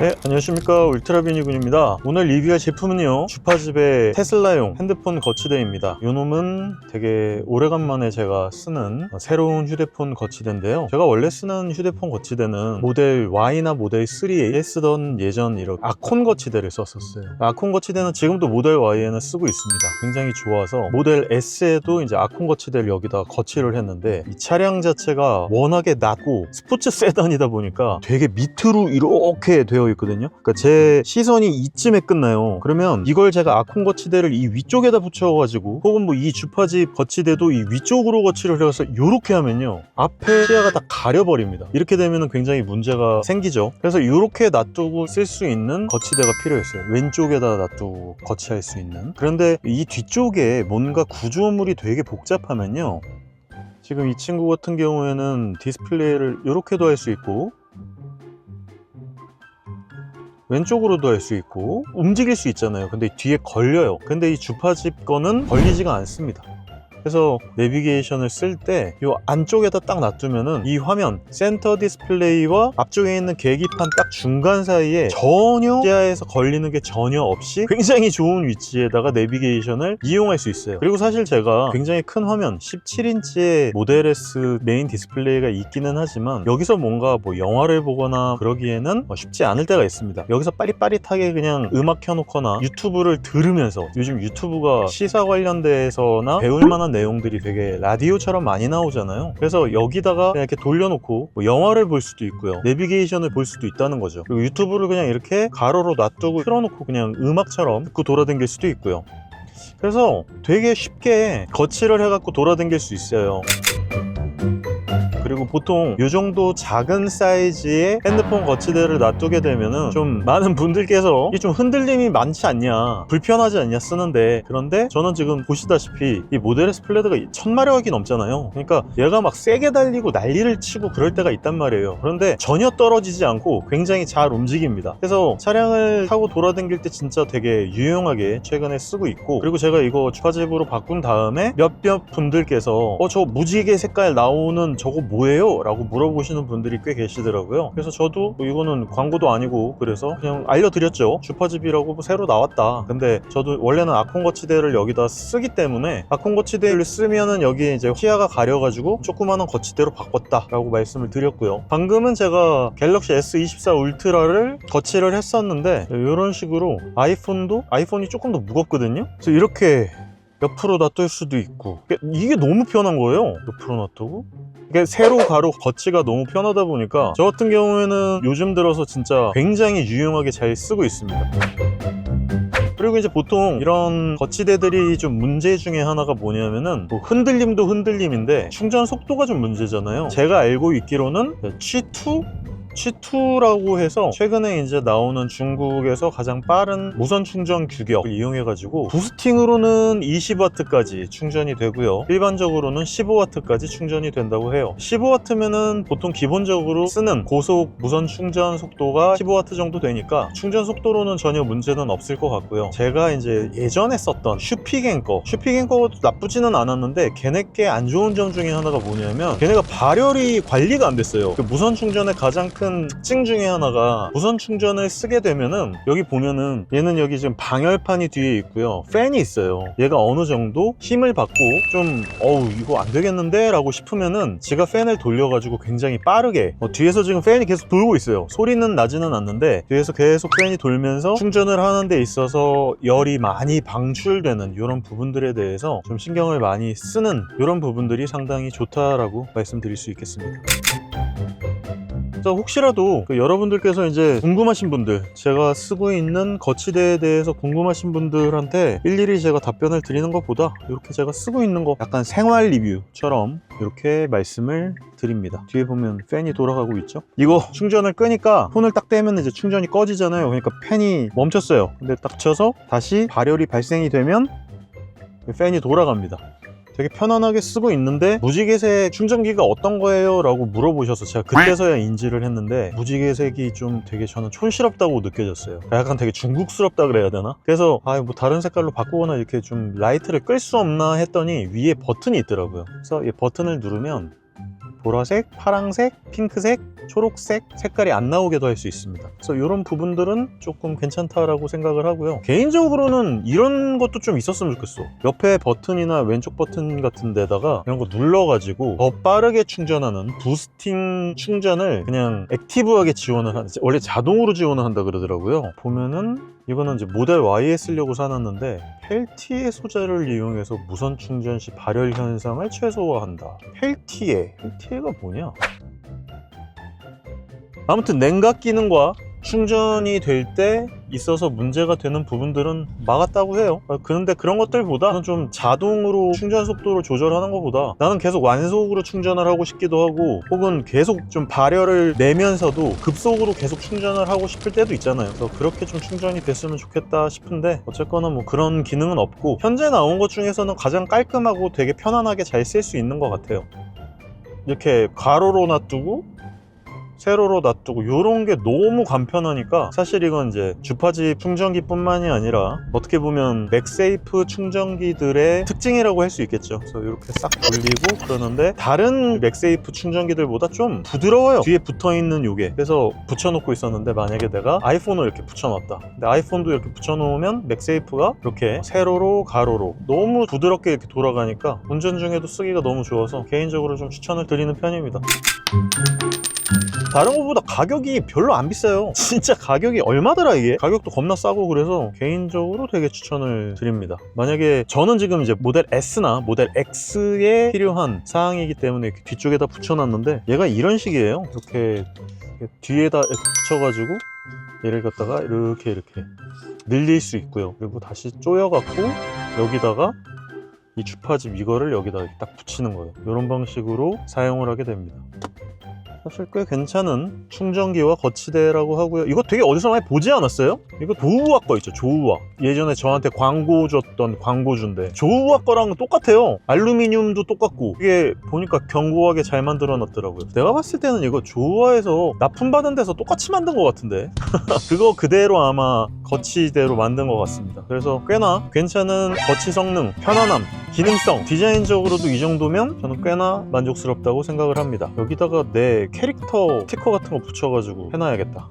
Yeah. 안녕하십니까. 울트라비니군입니다. 오늘 리뷰할 제품은요, 주파집의 테슬라용 핸드폰 거치대입니다. 요 놈은 되게 오래간만에 제가 쓰는 새로운 휴대폰 거치대인데요. 제가 원래 쓰는 휴대폰 거치대는 모델 Y나 모델 3에 쓰던 예전 이런 아콘 거치대를 썼었어요. 아콘 거치대는 지금도 모델 Y에는 쓰고 있습니다. 굉장히 좋아서 모델 S에도 이제 아콘 거치대를 여기다 거치를 했는데 이 차량 자체가 워낙에 낮고 스포츠 세단이다 보니까 되게 밑으로 이렇게 되어 있거든요. 그러니까 제 시선이 이쯤에 끝나요. 그러면 이걸 제가 아콘 거 치대를 이 위쪽에다 붙여가지고 혹은 뭐 이 주파집 거치대도 이 위쪽으로 거치를 해서 이렇게 하면요. 앞에 시야가 다 가려버립니다. 이렇게 되면 굉장히 문제가 생기죠. 그래서 이렇게 놔두고 쓸 수 있는 거치대가 필요했어요. 왼쪽에다 놔두고 거치할 수 있는. 그런데 이 뒤쪽에 뭔가 구조물이 되게 복잡하면요. 지금 이 친구 같은 경우에는 디스플레이를 이렇게도 할 수 있고 왼쪽으로도 할 수 있고 움직일 수 있잖아요. 근데 뒤에 걸려요. 근데 이 주파집 거는 걸리지가 않습니다 그래서 내비게이션을 쓸 때 이 안쪽에다 딱 놔두면은 이 화면 센터 디스플레이와 앞쪽에 있는 계기판 딱 중간 사이에 전혀 시야에서 걸리는 게 전혀 없이 굉장히 좋은 위치에다가 내비게이션을 이용할 수 있어요. 그리고 사실 제가 굉장히 큰 화면 17인치의 모델 S 메인 디스플레이가 있기는 하지만 여기서 뭔가 뭐 영화를 보거나 그러기에는 뭐 쉽지 않을 때가 있습니다. 여기서 빠릿빠릿하게 그냥 음악 켜놓거나 유튜브를 들으면서 요즘 유튜브가 시사 관련돼서나 배울 만한 내용들이 되게 라디오처럼 많이 나오잖아요. 그래서 여기다가 이렇게 돌려놓고 뭐 영화를 볼 수도 있고요. 내비게이션을 볼 수도 있다는 거죠. 그리고 유튜브를 그냥 이렇게 가로로 놔두고 틀어놓고 그냥 음악처럼 듣고 돌아다닐 수도 있고요. 그래서 되게 쉽게 거치를 해갖고 돌아다닐 수 있어요. 그리고 보통 이 정도 작은 사이즈의 핸드폰 거치대를 놔두게 되면은 좀 많은 분들께서 이게 좀 흔들림이 많지 않냐? 불편하지 않냐? 쓰는데 그런데 저는 지금 보시다시피 이 모델 S 플레드가 1000마력이 넘잖아요. 그러니까 얘가 막 세게 달리고 난리를 치고 그럴 때가 있단 말이에요. 그런데 전혀 떨어지지 않고 굉장히 잘 움직입니다. 그래서 차량을 타고 돌아다닐 때 진짜 되게 유용하게 최근에 쓰고 있고 그리고 제가 이거 주파집으로 바꾼 다음에 몇몇 분들께서 어 저 무지개 색깔 나오는 저거 뭐 예요? 라고 물어보시는 분들이 꽤 계시더라고요. 그래서 저도 뭐 이거는 광고도 아니고 그래서 그냥 알려드렸죠. 주파집이라고 뭐 새로 나왔다. 근데 저도 원래는 아콘 거 치대를 여기다 쓰기 때문에 아콘 거 치대를 쓰면은 여기에 이제 시야가 가려가지고 조그마한 거치대로 바꿨다 라고 말씀을 드렸고요. 방금은 제가 갤럭시 S24 울트라를 거치를 했었는데 이런 식으로 아이폰도 아이폰이 조금 더 무겁거든요? 그래서 이렇게 옆으로 놔둘 수도 있고. 이게- 이게 너무 편한 거예요. 옆으로 놔두고? 이게 세로 가로 거치가 너무 편하다 보니까 저 같은 경우에는 요즘 들어서 진짜 굉장히 유용하게 잘 쓰고 있습니다. 그리고 이제 보통 이런 거치대들이 좀 문제 중에 하나가 뭐냐면은 뭐 흔들림도 흔들림인데 충전 속도가 좀 문제잖아요. 제가 알고 있기로는 G2 G2라고 해서 최근에 이제 나오는 중국에서 가장 빠른 무선 충전 규격을 이용해 가지고 부스팅으로는 20W까지 충전이 되고요. 일반적으로는 15W까지 충전이 된다고 해요. 15W면은 보통 기본적으로 쓰는 고속 무선 충전 속도가 15W 정도 되니까 충전 속도로는 전혀 문제는 없을 것 같고요. 제가 이제 예전에 썼던 슈피겐 거, 슈피겐 거도 나쁘지는 않았는데 걔네께 안 좋은 점 중에 하나가 뭐냐면 걔네가 발열이 관리가 안 됐어요. 그 무선 충전의 가장 큰 특징 중에 하나가 무선 충전을 쓰게 되면은 여기 보면은 얘는 여기 지금 방열판이 뒤에 있고요. 팬이 있어요. 얘가 어느 정도 힘을 받고 좀 어우 이거 안 되겠는데 라고 싶으면은 지가 팬을 돌려가지고 굉장히 빠르게 어, 뒤에서 지금 팬이 계속 돌고 있어요. 소리는 나지는 않는데 뒤에서 계속 팬이 돌면서 충전을 하는 데 있어서 열이 많이 방출되는 이런 부분들에 대해서 좀 신경을 많이 쓰는 이런 부분들이 상당히 좋다라고 말씀드릴 수 있겠습니다. 자, 혹시라도 그 여러분들께서 이제 궁금하신 분들, 제가 쓰고 있는 거치대에 대해서 궁금하신 분들한테 일일이 제가 답변을 드리는 것보다 이렇게 제가 쓰고 있는 거 약간 생활 리뷰처럼 이렇게 말씀을 드립니다. 뒤에 보면 팬이 돌아가고 있죠? 이거 충전을 끄니까 폰을 딱 떼면 이제 충전이 꺼지잖아요. 그러니까 팬이 멈췄어요. 근데 딱 쳐서 다시 발열이 발생이 되면 팬이 돌아갑니다. 되게 편안하게 쓰고 있는데 무지개색 충전기가 어떤 거예요? 라고 물어보셔서 제가 그때서야 인지를 했는데 무지개색이 좀 되게 저는 촌스럽다고 느껴졌어요 약간 되게 중국스럽다 그래야 되나? 그래서 아 뭐 다른 색깔로 바꾸거나 이렇게 좀 라이트를 끌 수 없나 했더니 위에 버튼이 있더라고요 그래서 이 버튼을 누르면 보라색, 파랑색, 핑크색 초록색 색깔이 안 나오게도 할 수 있습니다. 그래서 이런 부분들은 조금 괜찮다라고 생각을 하고요. 개인적으로는 이런 것도 좀 있었으면 좋겠어. 옆에 버튼이나 왼쪽 버튼 같은 데다가 이런 거 눌러가지고 더 빠르게 충전하는 부스팅 충전을 그냥 액티브하게 지원을 한 원래 자동으로 지원을 한다 그러더라고요. 보면은 이거는 이제 모델 Y에 쓰려고 사놨는데 펠티의 소재를 이용해서 무선 충전 시 발열 현상을 최소화한다. 펠티에 펠티에가 뭐냐? 아무튼 냉각 기능과 충전이 될 때 있어서 문제가 되는 부분들은 막았다고 해요. 아, 그런데 그런 것들보다 좀 자동으로 충전 속도를 조절하는 것보다 나는 계속 완속으로 충전을 하고 싶기도 하고 혹은 계속 좀 발열을 내면서도 급속으로 계속 충전을 하고 싶을 때도 있잖아요. 그래서 그렇게 좀 충전이 됐으면 좋겠다 싶은데 어쨌거나 뭐 그런 기능은 없고 현재 나온 것 중에서는 가장 깔끔하고 되게 편안하게 잘 쓸 수 있는 것 같아요. 이렇게 가로로 놔두고 세로로 놔두고 이런 게 너무 간편하니까 사실 이건 이제 주파지 충전기 뿐만이 아니라 어떻게 보면 맥세이프 충전기들의 특징이라고 할 수 있겠죠. 그래서 이렇게 싹 돌리고 그러는데 다른 맥세이프 충전기들보다 좀 부드러워요. 뒤에 붙어 있는 요게 그래서 붙여놓고 있었는데 만약에 내가 아이폰을 이렇게 붙여놨다. 근데 아이폰도 이렇게 붙여놓으면 맥세이프가 이렇게 세로로 가로로 너무 부드럽게 이렇게 돌아가니까 운전 중에도 쓰기가 너무 좋아서 개인적으로 좀 추천을 드리는 편입니다. 다른 것보다 가격이 별로 안 비싸요. 진짜 가격이 얼마더라 이게? 가격도 겁나 싸고 그래서 개인적으로 되게 추천을 드립니다. 만약에 저는 지금 이제 모델 S나 모델 X에 필요한 사항이기 때문에 뒤쪽에다 붙여놨는데 얘가 이런 식이에요. 이렇게 뒤에다 붙여가지고 얘를 갖다가 이렇게 이렇게 늘릴 수 있고요. 그리고 다시 조여갖고 여기다가 이 주파집 이거를 여기다 딱 붙이는 거예요. 이런 방식으로 사용을 하게 됩니다. 사실 꽤 괜찮은 충전기와 거치대라고 하고요. 이거 되게 어디서 많이 보지 않았어요? 이거 조우아 거 있죠, 조우아. 예전에 저한테 광고 줬던 광고주인데 조우아 거랑 똑같아요. 알루미늄도 똑같고 이게 보니까 견고하게 잘 만들어 놨더라고요. 내가 봤을 때는 이거 조우아에서 납품받은 데서 똑같이 만든 것 같은데 그거 그대로 아마 거치대로 만든 것 같습니다. 그래서 꽤나 괜찮은 거치 성능, 편안함, 기능성, 디자인적으로도 이 정도면 저는 꽤나 만족스럽다고 생각을 합니다. 여기다가 내 캐릭터 스티커 같은 거 붙여가지고 해놔야겠다.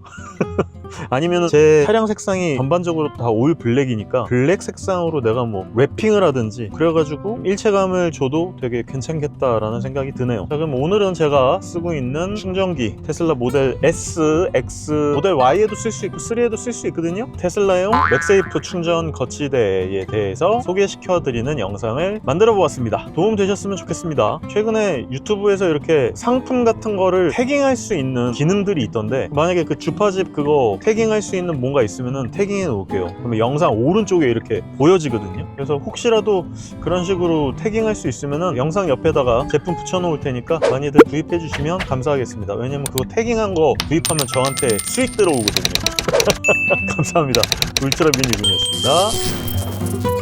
아니면 제 차량 색상이 전반적으로 다 올 블랙이니까 블랙 색상으로 내가 뭐 랩핑을 하든지 그래가지고 일체감을 줘도 되게 괜찮겠다라는 생각이 드네요. 자 그럼 오늘은 제가 쓰고 있는 충전기 테슬라 모델 S, X, 모델 Y에도 쓸 수 있고 3에도 쓸 수 있거든요. 테슬라용 맥세이프 충전 거치대에 대해서 소개시켜드리는 영상을 만들어 보았습니다. 도움 되셨으면 좋겠습니다. 최근에 유튜브에서 이렇게 상품 같은 거를 태깅할 수 있는 기능들이 있던데 만약에 그 주파집 그거 태깅할 수 있는 뭔가 있으면은 태깅해 놓을게요. 그러면 영상 오른쪽에 이렇게 보여지거든요. 그래서 혹시라도 그런 식으로 태깅할 수 있으면은 영상 옆에다가 제품 붙여 놓을 테니까 많이들 구입해 주시면 감사하겠습니다. 왜냐면 그거 태깅한 거 구입하면 저한테 수익 들어오거든요. 감사합니다. 울트라빈 유빈이었습니다.